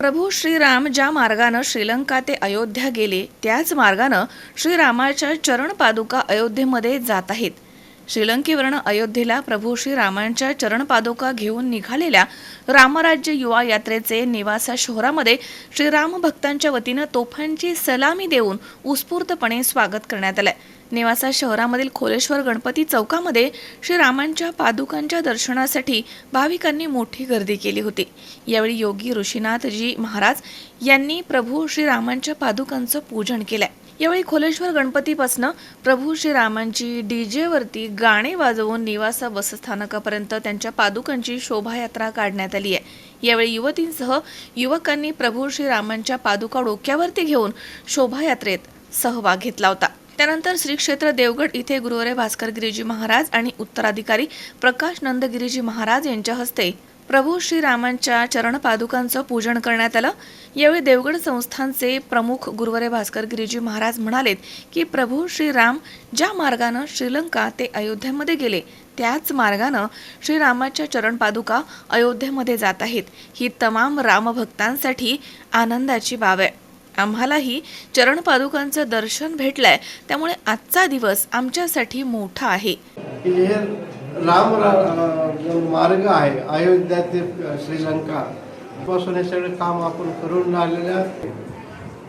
प्रभू श्रीराम ज्या मार्गानं श्रीलंका ते अयोध्या गेले त्याच मार्गानं श्रीरामाच्या चरण पादुका अयोध्येमध्ये जात आहेत. श्रीलंकेवरनं अयोध्येला प्रभू श्रीरामांच्या चरण पादुका घेऊन निघालेल्या रामराज्य युवा यात्रेचे निवासा शहरामध्ये श्रीराम भक्तांच्या वतीनं तोफांची सलामी देऊन उत्स्फूर्तपणे स्वागत करण्यात आलंय. नेवासा शहरामधील खोलेश्वर गणपती चौकामध्ये श्रीरामांच्या पादुकांच्या दर्शनासाठी भाविकांनी मोठी गर्दी केली होती. यावेळी योगी ऋषीनाथजी महाराज यांनी प्रभू श्रीरामांच्या पादुकांचं पूजन केलंय. यावेळी खोलेश्वर गणपतीपासनं प्रभू श्रीरामांची डीजेवरती गाणे वाजवून निवासा बसस्थानकापर्यंत त्यांच्या पादुकांची शोभायात्रा काढण्यात आली आहे. यावेळी युवतींसह युवकांनी प्रभू श्रीरामांच्या पादुका डोक्यावरती घेऊन शोभायात्रेत सहभाग घेतला होता. त्यानंतर श्री क्षेत्र देवगड इथे गुरुवारे भास्कर गिरीजी महाराज आणि उत्तराधिकारी प्रकाश नंदगिरीजी महाराज यांच्या हस्ते प्रभू श्रीरामांच्या चरणपादुकांचं पूजन करण्यात आलं. यावेळी देवगड संस्थानचे प्रमुख गुरुवरे भास्कर गिरीजी महाराज म्हणालेत की प्रभू श्रीराम ज्या मार्गानं श्रीलंका ते अयोध्येमध्ये गेले त्याच मार्गानं श्रीरामाच्या चरणपादुका अयोध्येमध्ये जात आहेत. ही तमाम रामभक्तांसाठी आनंदाची बाब आहे. आम्हालाही चरण पादुकांचं दर्शन भेटलंय त्यामुळे आजचा दिवस आमच्यासाठी मोठा आहे. राम जो मार्ग आहे अयोध्या ते श्रीलंका पासून हे सगळे काम आपण करून आलेले आहे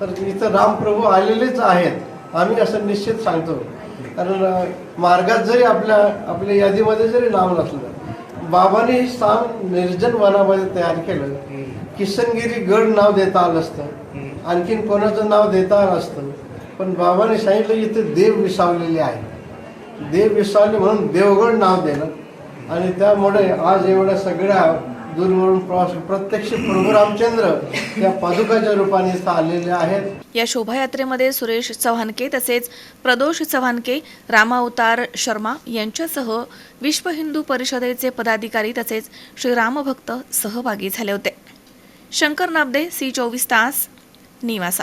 तर इथं रामप्रभू आलेलेच आहेत आम्ही असं निश्चित सांगतो. कारण मार्गात जरी आपल्या आपल्या यादीमध्ये जरी नाव नसलं बाबांनी हे स्थान निर्जन वनामध्ये तयार केलं. किशनगिरी गड नाव देता आलं असतं. आणखीन कोणाचं नाव देता आलं असतं. पण बाबाने सांगितलं इथे देव विसावलेले आहे देव विसावले म्हणून देवगड नाव देणं. आणि त्यामुळे आज एवढ्या सगळ्या दूरवरून प्रवास प्रत्यक्ष प्रभू रामचंद्र या पादुकाच्या रूपाने आलेले आहेत. या शोभायात्रेमध्ये सुरेश चव्हाणके तसेच प्रदोष चव्हाणके रामावतार शर्मा यांच्यासह विश्व हिंदू परिषदेचे पदाधिकारी तसेच श्रीरामभक्त सहभागी झाले होते. शंकर नाबदे सी चोवीस तास निवासा.